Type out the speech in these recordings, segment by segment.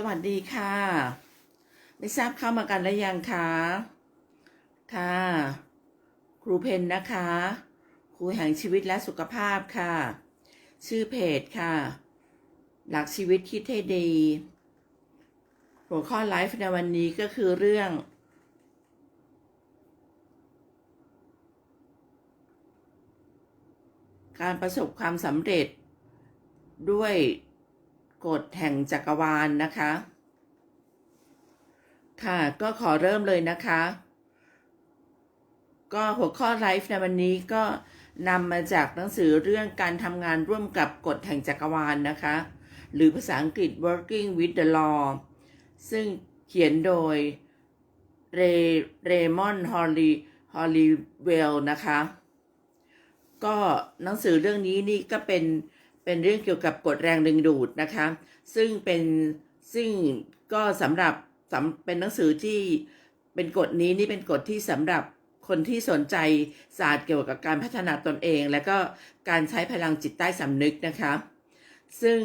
สวัสดีค่ะ ไม่ทราบเข้ามากันแล้วยังคะค่ะ ครูเพนนะคะ ครูแห่งชีวิตและสุขภาพค่ะ ชื่อเพจค่ะ หลักชีวิตคิดให้ดี หัวข้อไลฟ์ในวันนี้ก็คือเรื่อง การประสบความสำเร็จด้วย กฎแห่งจักรวาลนนะคะ ค่ะก็ขอเริ่มเลยนะคะ ก็หัวข้อไลฟ์ในวันนี้ก็นำมาจากหนังสือเรื่องการทำงานร่วมกับกฎแห่งจักรวาลนนะคะ หรือภาษาอังกฤษ working with the law ซึ่งเขียนโดยเรเรมอนฮอลลีฮอลลีเวลนะคะ ก็หนังสือเรื่องนี้นี่ก็เป็น เป็นเรื่องเกี่ยวกับกฎแรงดึงดูดนะคะ ซึ่งเป็นซึ่งก็สำหรับสำเป็นหนังสือที่เป็นกฎนี้นี่เป็นกฎที่สำหรับคนที่สนใจศาสตร์เกี่ยวกับการพัฒนาตนเอง และก็การใช้พลังจิตใต้สำนึกนะคะ ซึ่ง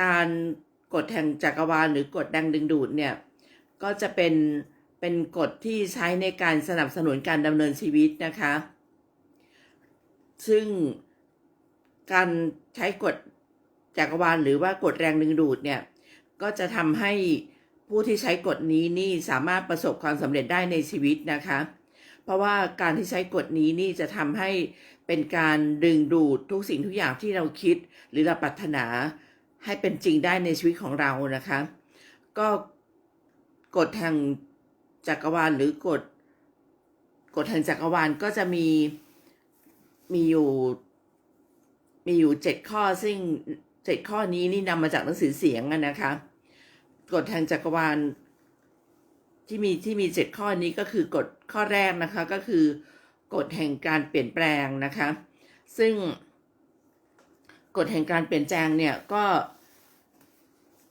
การกฎแห่งจักรวาลหรือกฎแรงดึงดูดเนี่ยก็จะเป็นเป็นกฎที่ใช้ในการสนับสนุนการดำเนินชีวิตนะคะ ซึ่ง การใช้กฎจักรวาลหรือว่ากฎแรงดึงดูดเนี่ยก็จะทำให้ผู้ที่ใช้กฎนี้นี่สามารถประสบความสำเร็จได้ในชีวิตนะคะ เพราะว่าการที่ใช้กฎนี้นี่จะทำให้เป็นการดึงดูดทุกสิ่งทุกอย่างที่เราคิด หรือเราปรารถนาให้เป็นจริงได้ในชีวิตของเรานะคะ ก็กฎแห่งจักรวาลหรือกฎกฎแห่งจักรวาลก็จะมีมีอยู่ มีอยู่เจ็ดข้อซึ่งเจ็ดข้อนี้นี่นำมาจากหนังสือเสียงนะคะกฎแห่งจักรวาลที่มีที่มีเจ็ดข้อนี้ก็คือกฎข้อแรกนะคะก็คือกฎแห่งการเปลี่ยนแปลงนะคะ ซึ่งกฎแห่งการเปลี่ยนแปลงเนี่ยก็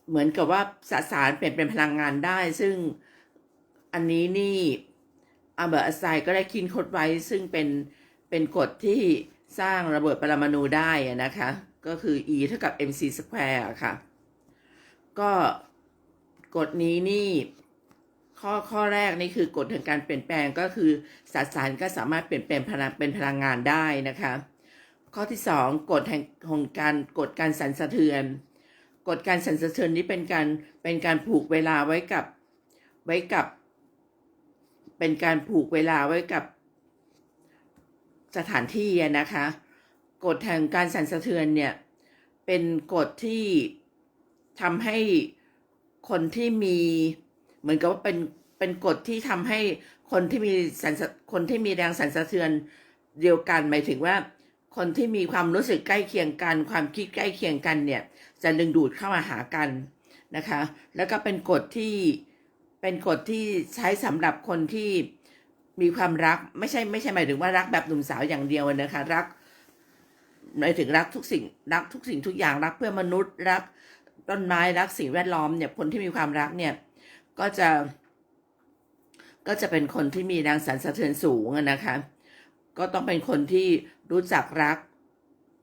เหมือนกับว่าสสารเปลี่ยนเป็นพลังงานได้ ซึ่งอันนี้นี่อาเบอร์อัสไซก็ได้คิดค้นไว้ ซึ่งเป็นเป็นกฎที่ สร้างระเบิดปรมาณูได้นะคะ ก็คือ E เท่ากับ mc square อะค่ะ ก็กฎนี้นี่ข้อข้อแรกนี่คือกฎแห่งการเปลี่ยนแปลงก็คือสสารก็สามารถเปลี่ยนแปลงพลังเป็นพลังงานได้นะคะ ข้อที่สองกฎแห่งของการกฎการสั่นสะเทือน กฎการสั่นสะเทือนนี้เป็นการเป็นการผูกเวลาไว้กับไว้กับ เป็นการผูกเวลาไว้กับ สถานที่นะคะกฎแห่งการสั่นสะเทือนเนี่ยเป็นกฎที่ทำให้คนที่มีเหมือนกับว่าเป็นเป็นกฎที่ทำให้คนที่มีสันสะคนที่มีแรงสั่นสะเทือนเดียวกันหมายถึงว่า คนที่มีความรู้สึกใกล้เคียงกัน ความคิดใกล้เคียงกันเนี่ยจะดึงดูดเข้ามาหากันนะคะ แล้วก็เป็นกฎที่เป็นกฎที่ใช้สำหรับคนที่ มีความรักไม่ใช่ไม่ใช่หมายถึงว่ารักแบบหนุ่มสาวอย่างเดียวนะคะ รักหมายถึงรักทุกสิ่ง รักทุกสิ่งทุกอย่างรักเพื่อมนุษย์รักต้นไม้รักสิ่งแวดล้อมเนี่ยคนที่มีความรักเนี่ย ก็จะ ก็จะเป็นคนที่มีแรงสั่นสะเทือนสูงนะคะ ก็ต้องเป็นคนที่รู้จักรัก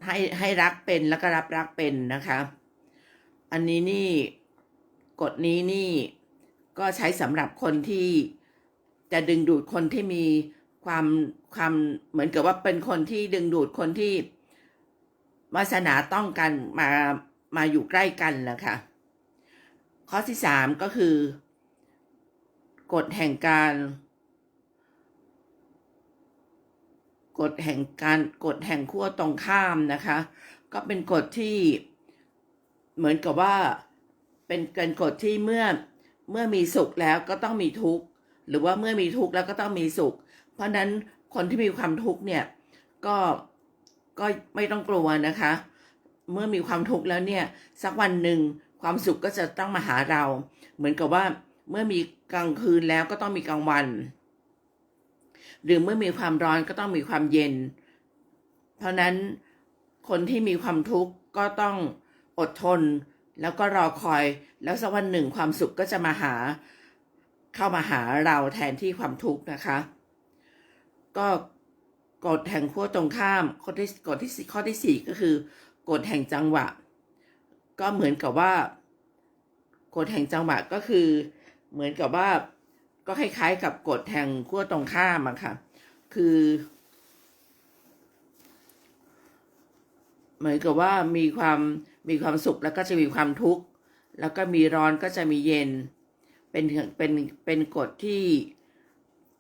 ให้ให้รักเป็นแล้วก็รับรักเป็นนะคะ อันนี้นี่กฎนี้นี่ก็ใช้สำหรับคนที่ จะดึงดูดคนที่มีความความเหมือนกับว่าเป็นคนที่ดึงดูดคนที่วาสนาต้องกันมามาอยู่ใกล้กันนะคะข้อที่สามก็คือกฎแห่งการกฎแห่งการกฎแห่งขั้วตรงข้ามนะคะ ก็เป็นกฎที่เหมือนกับว่าเป็นเกินกฎที่เมื่อเมื่อมีสุขแล้วก็ต้องมีทุกข์ หรือว่าเมื่อมีทุกข์แล้วก็ต้องมีสุข เพราะนั้นคนที่มีความทุกข์เนี่ยก็ก็ไม่ต้องกลัวนะคะ เมื่อมีความทุกข์แล้วเนี่ยสักวันหนึ่งความสุขก็จะต้องมาหาเรา เหมือนกับว่าเมื่อมีกลางคืนแล้วก็ต้องมีกลางวัน หรือเมื่อมีความร้อนก็ต้องมีความเย็น เพราะนั้นคนที่มีความทุกข์ก็ต้องอดทน แล้วก็รอคอย แล้วสักวันหนึ่งความสุขก็จะมาหา เข้ามาหาเราแทนที่ความทุกข์นะคะ ก็กฎแห่งขั้วตรงข้ามข้อที่กฎที่สี่ข้อที่สี่ก็คือกฎแห่งจังหวะ ก็เหมือนกับว่ากฎแห่งจังหวะก็คือ เหมือนกับว่าก็คล้ายๆ กับกฎแห่งขั้วตรงข้ามอะค่ะ คือ เหมือนกับว่ามีความมีความสุขแล้วก็จะมีความทุกข์ แล้วก็มีร้อนก็จะมีเย็น เป็นเป็นเป็นกฎที่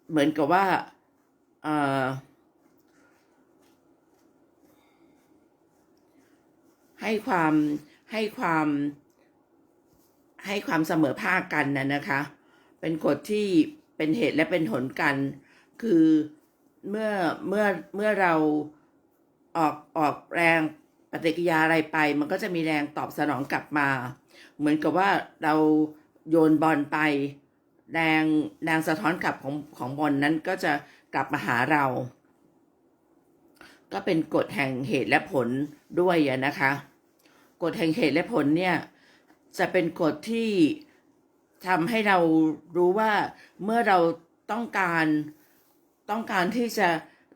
เหมือนกับว่าเอ่อให้ความให้ความให้ความเสมอภาคกันนะนะคะ เป็นกฎที่เป็นเหตุและเป็นผลกัน คือเมื่อเมื่อเมื่อเราออกออกแรงปฏิกิริยาอะไรไป มันก็จะมีแรงตอบสนองกลับมา เหมือนกับว่าเรา โยนบอลไปแรงแรงสะท้อนกลับของของบอลนั้นก็จะกลับมาหาเรา ก็เป็นกฎแห่งเหตุและผลด้วยนะคะ กฎแห่งเหตุและผลเนี่ยจะเป็นกฎที่ทำให้เรารู้ว่าเมื่อเราต้องการต้องการที่จะ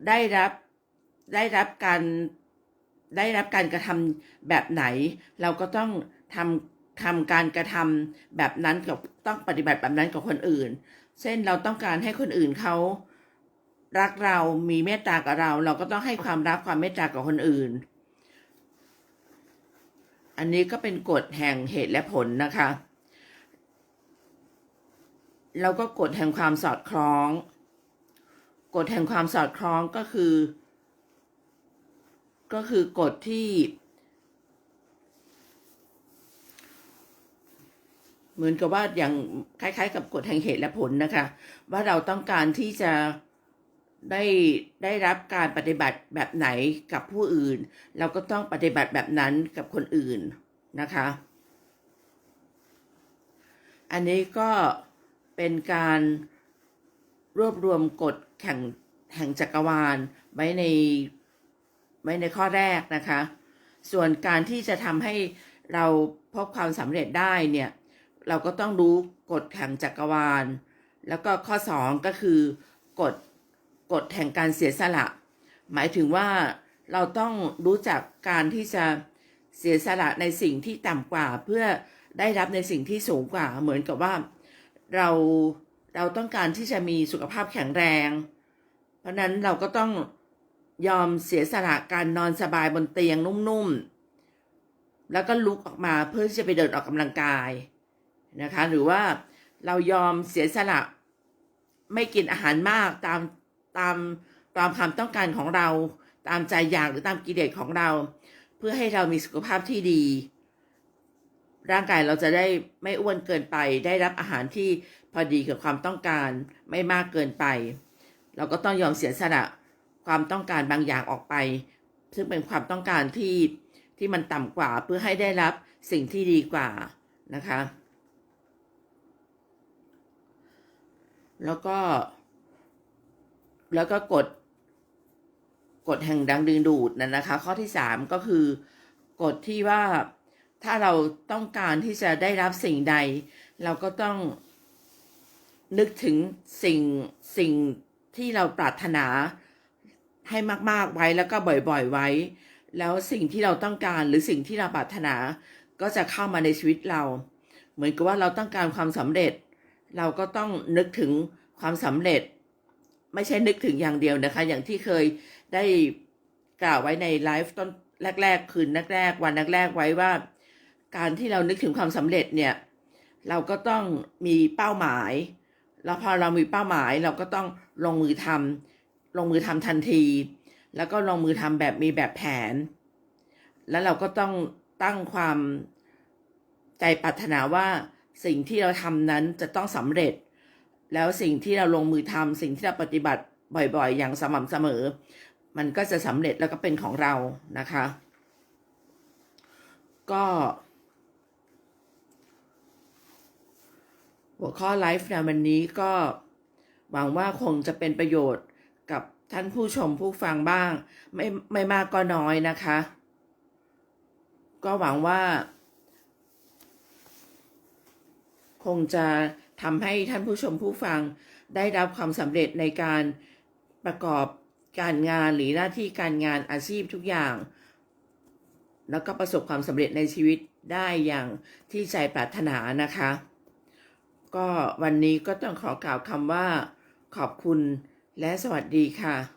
ได้รับได้รับการได้รับการกระทำแบบไหน เราก็ต้องทำ ทำการกระทำแบบนั้นกับต้องปฏิบัติแบบนั้นกับคนอื่น เช่นเราต้องการให้คนอื่นเขารักเรามีเมตตากับเรา เราก็ต้องให้ความรักความเมตตากับคนอื่น อันนี้ก็เป็นกฎแห่งเหตุและผลนะคะ แล้วก็กฎแห่งความสอดคล้อง กฎแห่งความสอดคล้องก็คือ ก็คือกฎที่ เหมือนกับว่าอย่างคล้ายๆ กับกฎแห่งเหตุและผลนะคะ ว่าเราต้องการที่จะได้ได้รับการปฏิบัติแบบไหนกับผู้อื่น เราก็ต้องปฏิบัติแบบนั้นกับคนอื่นนะคะ อันนี้ก็เป็นการรวบรวมกฎแห่งแห่งจักรวาลไว้ในไว้ในข้อแรกนะคะ ส่วนการที่จะทำให้เราพบความสำเร็จได้เนี่ย เราก็ต้องรู้กฎแห่งจักรวาล แล้วก็ข้อสองก็คือกฎกฎแห่งการเสียสละ หมายถึงว่าเราต้องรู้จักการที่จะเสียสละในสิ่งที่ต่ำกว่า เพื่อได้รับในสิ่งที่สูงกว่า เหมือนกับว่าเราเราต้องการที่จะมีสุขภาพแข็งแรง เพราะนั้นเราก็ต้องยอมเสียสละการนอนสบายบนเตียงนุ่มๆ แล้วก็ลุกออกมาเพื่อที่จะไปเดินออกกำลังกาย นะคะ หรือว่าเรายอมเสียสละไม่กินอาหารมากตามตามตามความต้องการของเราตามใจอยากหรือตามกิเลสของเรา เพื่อให้เรามีสุขภาพที่ดี ร่างกายเราจะได้ไม่อ้วนเกินไป ได้รับอาหารที่พอดีกับความต้องการไม่มากเกินไป เราก็ต้องยอมเสียสละความต้องการบางอย่างออกไป ซึ่งเป็นความต้องการที่ที่มันต่ำกว่าเพื่อให้ได้รับสิ่งที่ดีกว่านะคะ แล้วก็ แล้วก็กฎกฎแห่งดังดึงดูดนั่นนะคะ ข้อที่สามก็คือกฎที่ว่าถ้าเราต้องการที่จะได้รับสิ่งใด เราก็ต้องนึกถึงสิ่งสิ่งที่เราปรารถนาให้มาก ๆไว้แล้วก็บ่อยๆไว้ แล้วสิ่งที่เราต้องการหรือสิ่งที่เราปรารถนาก็จะเข้ามาในชีวิตเรา เหมือนกับว่าเราต้องการความสำเร็จ เราก็ต้องนึกถึง ความสำเร็จไม่ใช่นึกถึงอย่างเดียวนะคะ อย่างที่เคยได้กล่าวไว้ในไลฟ์ต้นแรก ๆ คืนแรกๆวันแรกๆไว้ว่า การที่เรานึกถึงความสำเร็จเนี่ย เราก็ต้องมีเป้าหมาย แล้วพอเรามีเป้าหมายเราก็ต้องลงมือทำลงมือทำทันที แล้วก็ลงมือทำแบบมีแบบแผน แล้วเราก็ต้องตั้งความใจปรารถนาว่าสิ่งที่เราทำนั้นจะต้องสำเร็จ แล้วสิ่งที่เราลงมือทำสิ่งที่เราปฏิบัติบ่อยๆ อย่างสม่ำเสมอ มันก็จะสำเร็จแล้วก็เป็นของเรานะคะ ก็ หัวข้อไลฟ์ในวันนี้ก็หวังว่าคงจะเป็นประโยชน์กับท่านผู้ชมผู้ฟังบ้าง ไม่ไม่มากก็น้อยนะคะ ก็หวังว่า คงจะ ทำให้ท่านผู้ชมผู้ฟังได้รับความสำเร็จในการประกอบการงานหรือหน้าที่การงานอาชีพทุกอย่าง แล้วก็ประสบความสำเร็จในชีวิตได้อย่างที่ใจปรารถนานะคะ ก็วันนี้ก็ต้องขอกล่าวคำว่า ขอบคุณและสวัสดีค่ะ